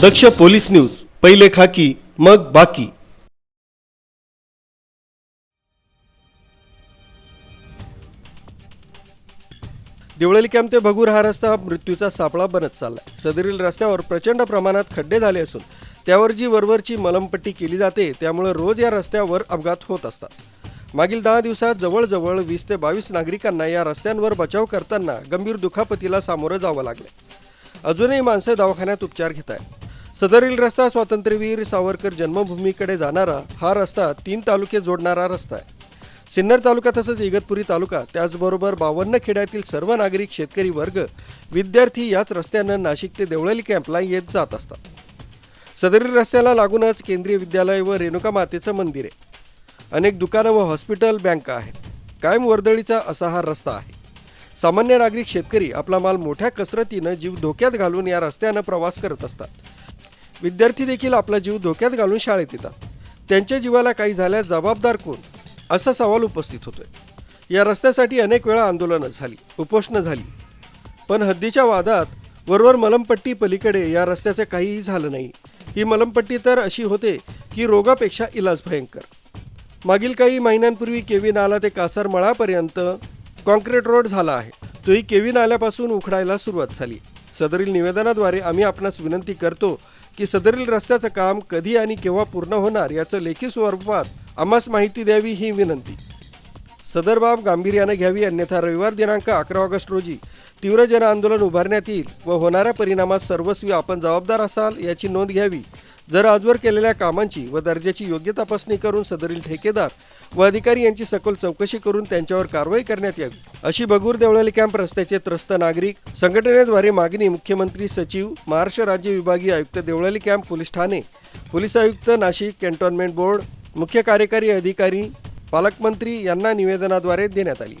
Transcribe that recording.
दक्ष police news पहिले खाकी मग बाकी. देवळली कॅम्प ते भगूर हा रस्ता मृत्यूचा सापळा बनत चाललाय. सदरील रस्त्यावर प्रचंड प्रमाणात खड्डे झाले असून त्यावर जी वरवरची मलमपट्टी केली जाते त्यामुळे रोज या रस्त्यावर अपघात होत असतात. मागील दहा दिवसात जवळजवळ वीस ते बावीस नागरिकांना या रस्त्यांवर बचाव करताना गंभीर दुखापतीला सामोरं जावं लागलं अजूनही माणसं दवाखान्यात उपचार घेत आहेत सदरील रस्ता स्वातंत्र्यवीर सावरकर जन्मभूमीकडे जाणारा हा रस्ता तीन तालुके जोडणारा रस्ता आहे. सिन्नर तालुका तसंच इगतपुरी तालुका त्याचबरोबर बावन्न खेड्यातील सर्व नागरिक शेतकरी वर्ग विद्यार्थी याच रस्त्यानं नाशिक ते देवळाली कॅम्पला येत जात असतात. सदरील रस्त्याला लागूनच केंद्रीय विद्यालय व रेणुका मातेचं मंदिर आहे. अनेक दुकानं व हॉस्पिटल बँका आहेत. कायम वर्दळीचा असा हा रस्ता आहे. सामान्य नागरिक शेतकरी आपला माल मोठ्या कसरतीनं जीव धोक्यात घालून या रस्त्यानं प्रवास करत असतात. विद्यार्थी देखील आपला जीव धोक्यात घालून शाळेत येतात. त्यांच्या जीवाला काही झाल्यास जबाबदार कोण? असा सवाल उपस्थित होतोय. या रस्त्यासाठी अनेक वेळा आंदोलनं झाली उपोषणं झाली. पण हद्दीच्या वादात वरवर मलमपट्टी पलीकडे या रस्त्याचं काहीही झालं नाही. ही मलमपट्टी तर अशी होते की रोगापेक्षा इलाज भयंकर. मागील काही महिन्यांपूर्वी केवी नाला ते कासार मळापर्यंत कॉन्क्रीट रोड झाला आहे. तोही केवी नाल्यापासून उखडायला सुरुवात झाली. सदरील निवेदनाद्वारे आम्ही आपणास विनंती करतो की सदरील रस्त्याचं काम कधी आणि केव्हा पूर्ण होणार याचं लेखी स्वरूपात आम्हास माहिती द्यावी ही विनंती. सदर बाब गांभीर्यानं घ्यावी अन्यथा रविवार दिनांक अकरा ऑगस्ट रोजी तीव्र जन आंदोलन उभारण्यात येईल व होणाऱ्या परिणामात सर्वस्वी आपण जबाबदार असाल याची नोंद घ्यावी. जर आजवर केलेल्या कामांची व दर्जाची योग्य तपासणी करून सदरील ठेकेदार व अधिकारी यांची सखोल चौकशी करून त्यांच्यावर कारवाई करण्यात यावी अशी बगूर देवळाली कॅम्प रस्त्याचे त्रस्त नागरिक संघटनेद्वारे मागणी मुख्यमंत्री सचिव महाराष्ट्र राज्य विभागीय आयुक्त देवळाली कॅम्प पोलीस ठाणे पोलीस आयुक्त नाशिक कॅन्टोन्मेंट बोर्ड मुख्य कार्यकारी अधिकारी पालकमंत्री यांना निवेदनाद्वारे देण्यात आली.